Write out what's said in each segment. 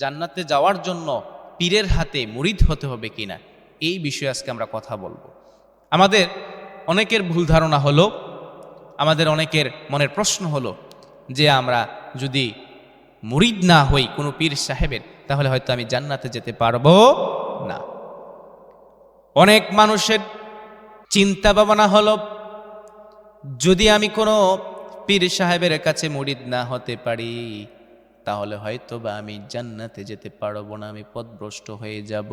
জান্নাতে যাওয়ার জন্য পীরের হাতে মুরিদ হতে হবে কিনা এই বিষয়ে আজকে আমরা কথা বলব। আমাদের অনেকের ভুল ধারণা হলো, আমাদের অনেকের মনের প্রশ্ন হলো যে আমরা যদি মুরিদ না হই কোনো পীর সাহেবের, তাহলে হয়তো আমি জান্নাতে যেতে পারব না। অনেক মানুষের চিন্তা ভাবনা হলো, যদি আমি কোনো পীর সাহেবের কাছে মুরিদ না হতে পারি তাহলে হয়তো বা আমি জান্নাতে যেতে পারব না, আমি পথভ্রষ্ট হয়ে যাব।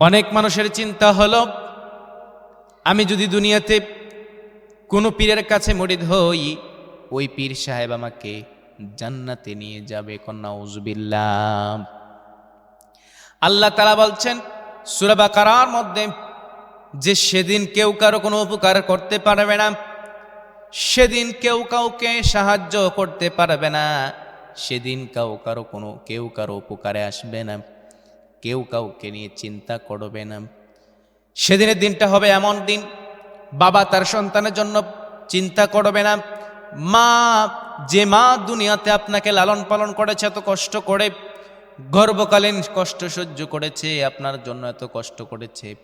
অনেক মানুষের চিন্তা হলো, আমি যদি দুনিয়াতে কোনো পীরের কাছে মুরিদ হই, ওই পীর সাহেব আমাকে জান্নাতে নিয়ে যাবে কন্যা উজবিল্লাম আল্লাহ তালা বলছেন সুরাবা কারার মধ্যে যে সেদিন কেউ কারও কোনো উপকার করতে পারবে না, সেদিন কেউ কাউকে সাহায্য করতে পারবে না। সেদিন কাউ কারও কোনো, কেউ কারও উপকারে আসবে না। কেউ কাউকে নিয়ে চিন্তা করবে না। সেদিনের দিনটা হবে এমন দিন। বাবা তার সন্তানের জন্য চিন্তা করবে না। মা, যে মা দুনিয়াতে আপনাকে লালন পালন করেছে, এত কষ্ট করে, গর্ভকালীন কষ্ট সহ্য করেছে, আপনার জন্য এত কষ্ট করেছে,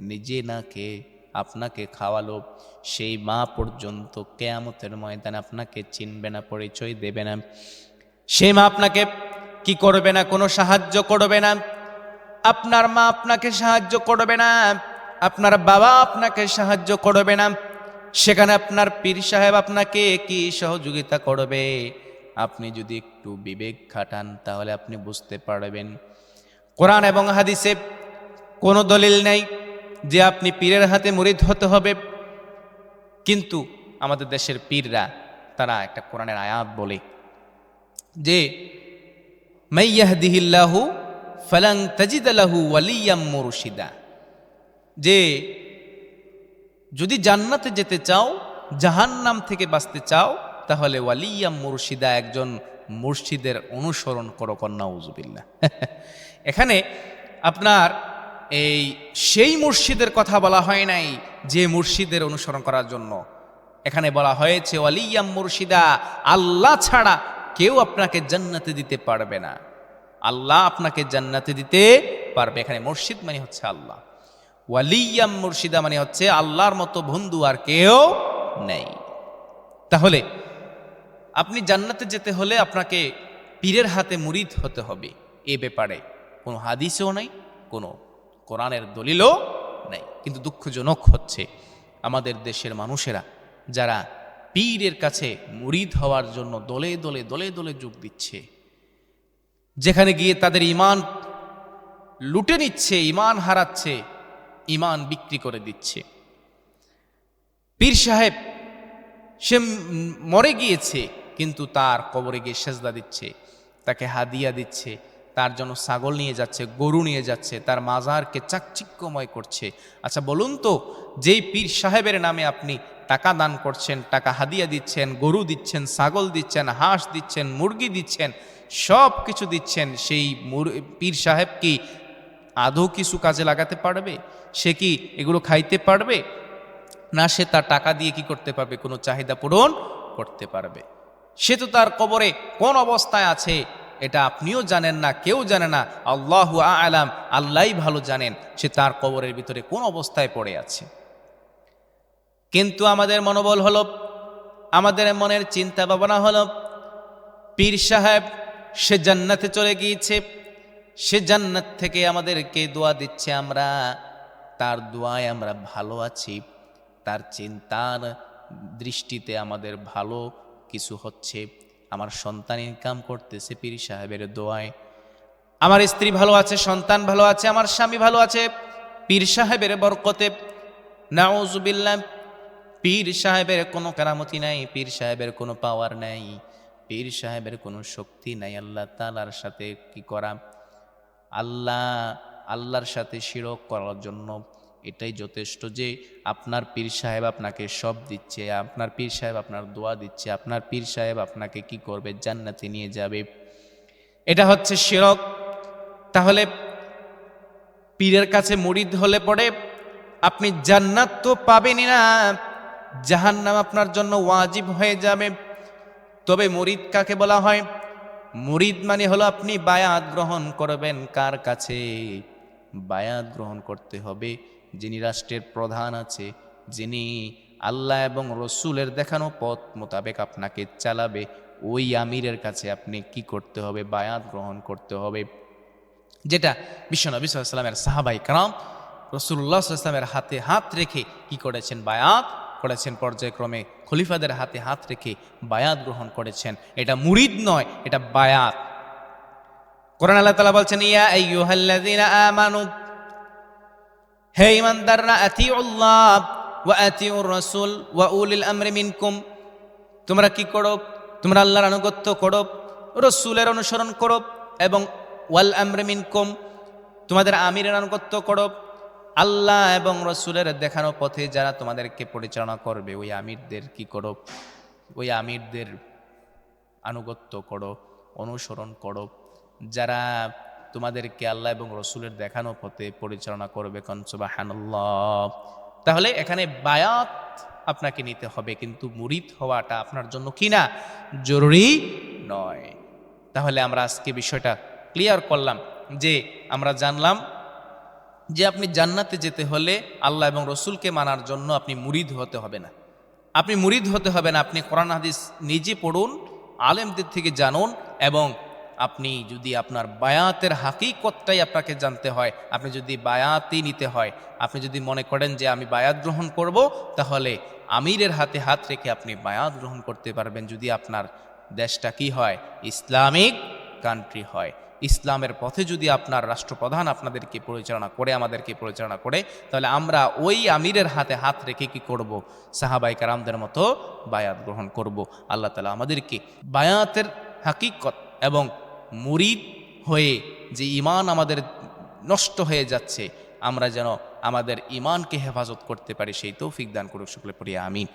নিজে না খেয়ে আপনাকে খাওয়ালো, সেই মা পর্যন্ত কেয়ামতের ময়দানে আপনাকে চিনবে না, পরিচয় দেবে না। সেই মা আপনাকে কি করবে না, কোনো সাহায্য করবে না? আপনার মা আপনাকে সাহায্য করবে না, আপনার বাবা আপনাকে সাহায্য করবে না। সেখানে আপনার পীর সাহেব আপনাকে কি সহযোগিতা করবে? আপনি যদি একটু বিবেক খাটান, তাহলে আপনি বুঝতে পারবেন। কোরআন এবং হাদিসে কোনো দলিল নেই যে আপনি পীরের হাতে মুরিদ হতে হবে। কিন্তু আমাদের দেশের পীররা, তারা একটা কোরআনের আয়াত বলে। যে মাইয়াহদিহিল্লাহু ফালাং তাজিদালাহু ওয়ালিয়াম মুরশিদা। যে, যদি জান্নাতে যেতে চাও, জাহান্নাম থেকে বাঁচতে চাও, তাহলে ওয়ালিয়াম মুর্শিদা একজন মুর্শিদের অনুসরণ করো কন্যা উজুবিল্লা এখানে আপনার এই সেই মুর্শিদের কথা বলা হয় নাই যে মুর্শিদের অনুসরণ করার জন্য। এখানে বলা হয়েছে, ওয়ালিয়াম মুর্শিদা আল্লাহ ছাড়া কেউ আপনাকে জান্নাতে দিতে পারবে না। আল্লাহ আপনাকে জান্নাতে দিতে পারবে। এখানে মুর্শিদ মানে হচ্ছে আল্লাহ। ওয়ালিয়াম মুর্শিদা মানে হচ্ছে আল্লাহর মতো বন্ধু আর কেউ নেই। তাহলে আপনি জান্নাতে যেতে হলে আপনাকে পীরের হাতে মুরিদ হতে হবে। এ ব্যাপারে কোনো হাদিসও নাই, কোনো কোরআনের দলিলও নেই। কিন্তু দুঃখজনক হচ্ছে আমাদের দেশের মানুষেরা যারা পীরের কাছে মুরিদ হওয়ার জন্য দলে দলে দলে দলে যোগ দিচ্ছে। যেখানে গিয়ে তাদের ইমান লুটে নিচ্ছে ইমান হারাচ্ছে ইমান বিক্রি করে দিচ্ছে। পীর সাহেব, সে মরে গিয়েছে, কিন্তু তার কবরে গিয়ে সেজদা দিচ্ছে, তাকে হাদিয়া দিচ্ছে, তার জন্য ছাগল নিয়ে যাচ্ছে, গরু নিয়ে যাচ্ছে, তার মাজারকে চাকচিক্যময় করছে। আচ্ছা বলুন তো, যেই পীর সাহেবের নামে আপনি টাকা দান করছেন, টাকা হাদিয়া দিচ্ছেন, গরু দিচ্ছেন, ছাগল দিচ্ছেন, হাঁস দিচ্ছেন, মুরগি দিচ্ছেন, সব কিছু দিচ্ছেন। সেই পীর সাহেব কি আদৌ কিছু কাজে লাগাতে পারবে? সে কি এগুলো খাইতে পারবে? না সে তার টাকা দিয়ে কি করতে পারবে? কোনো চাহিদা পূরণ করতে পারবে। সে তো তার কবরে কোন অবস্থায় আছে, এটা আপনিও জানেন না, কেউ জানে না। আল্লাহ আলাম আল্লাহ ভালো জানেন, সে তার কবরের ভিতরে কোন অবস্থায় পড়ে আছে। কিন্তু আমাদের মনোবল হলো, আমাদের মনের চিন্তা ভাবনা হলো, পীর সাহেব সে জান্নাতে চলে গিয়েছে, সে জান্নাত থেকে আমাদেরকে দোয়া দিচ্ছে আমরা, তার দোয়ায় আমরা ভালো আছি, তার চিন্তার দৃষ্টিতে আমাদের ভালো কিছু হচ্ছে, আমার সন্তান ইনকাম করতেছে পীর সাহেবের দোয়ায়। আমার স্ত্রী ভালো আছে, সন্তান ভালো আছে, আমার স্বামী ভালো আছে, পীর সাহেবের বরকতে, নাউজুবিল্লাহ পীর সাহেবের কোনো কেরামতি নাই, পীর সাহেবের কোনো পাওয়ার নাই, পীর সাহেবের কোনো শক্তি নাই। আল্লাহ তালার সাথে কি করা? আল্লাহ, আল্লাহর সাথে শিরক করার জন্য এটাই যথেষ্ট যে আপনার পীর সাহেব আপনাকে সব দিচ্ছে, আপনার পীর সাহেব আপনার দোয়া দিচ্ছে, আপনার পীর সাহেব আপনাকে কি করবে? জান্নাতে নিয়ে যাবে। এটা হচ্ছে শিরক। তাহলে পীরের কাছে মুরিদ হলে পড়ে আপনি জান্নাত তো পাবেনই না জাহান্নাম আপনার জন্য ওয়াজিব হয়ে যাবে। তবে মুরিদ কাকে বলা হয়? মুরিদ মানে হলো আপনি বায়াত গ্রহণ করবেন কার কাছে? বায়াত গ্রহণ করতে হবে যিনি রাষ্ট্রের প্রধান আছে, যিনি আল্লাহ এবং রসুলের দেখানো পথ মোতাবেক আপনাকে চালাবে। ওই আমিরের কাছে আপনি কি করতে হবে? বায়াত গ্রহণ করতে হবে। যেটা বিশ্বনবী সাল্লামের সাহাবাই কারাম রসুল্লাহ সাল্লামের হাতে হাত রেখে কি করেছেন বায়াত? করেছেন পর্যায়ক্রমে। খলিফাদের হাতে হাত রেখে বায়াত গ্রহণ করেছেন। এটা মুরিদ নয়, এটা বায়াত। কোরআন আল্লাহ তালা বলছেন, ইয়া আইয়ুহাল্লাযীনা আমানু, হে ইমানদাররা ওয়া আতিউর রাসূল ওয়া উলিল আমরি মিনকুম। তোমরা কি করো? তোমরা আল্লাহর আনুগত্য করো, রসুলের অনুসরণ করো এবং ওয়াল আমরে মিনকুম। তোমাদের আমিরের আনুগত্য করো আল্লাহ এবং রসুলের দেখানো পথে যারা তোমাদেরকে পরিচালনা করবে, ওই আমিরদের কি করো? ওই আমিরদের আনুগত্য করো, অনুসরণ করো। যারা তোমাদেরকে আল্লাহ এবং রসুলের দেখানো পথে পরিচালনা করবে কনসুবা তাহলে এখানে বায়াত আপনাকে নিতে হবে, কিন্তু মুরিদ হওয়াটা আপনার জন্য কি না? জরুরি নয়। তাহলে আমরা আজকে বিষয়টা ক্লিয়ার করলাম যে আমরা জানলাম যে আপনি জান্নাতে যেতে হলে আল্লাহ এবং রসুলকে মানার জন্য আপনি মুরিদ হতে হবে না। আপনি মুরিদ হতে হবে না, আপনি কোরআন হাদিস নিজে পড়ুন, আলেমদের থেকে জানুন এবং আপনি যদি আপনার বায়াতের হাকিকতটাই আপনাকে জানতে হয়, আপনি যদি বায়াতই নিতে হয়, আপনি যদি মনে করেন যে আমি বায়াত গ্রহণ করব, তাহলে আমিরের হাতে হাত রেখে আপনি বায়াত গ্রহণ করতে পারবেন। যদি আপনার দেশটা কি হয়? ইসলামিক কান্ট্রি হয়। ইসলামের পথে যদি আপনার রাষ্ট্রপ্রধান আপনাদেরকে পরিচালনা করে, আমাদেরকে পরিচালনা করে, তাহলে আমরা ওই আমিরের হাতে হাত রেখে কি করব? সাহাবাই কারামদের মতো বায়াত গ্রহণ করব। আল্লাহ তালা আমাদেরকে বায়াতের হাকিকত এবং মুরিদ হয়ে যে ইমান আমাদের নষ্ট হয়ে যাচ্ছে, আমরা যেন আমাদের ইমানকে হেফাজত করতে পারি, সেই তৌফিক দান করুক শুক্লে পড়িয়া আমিন।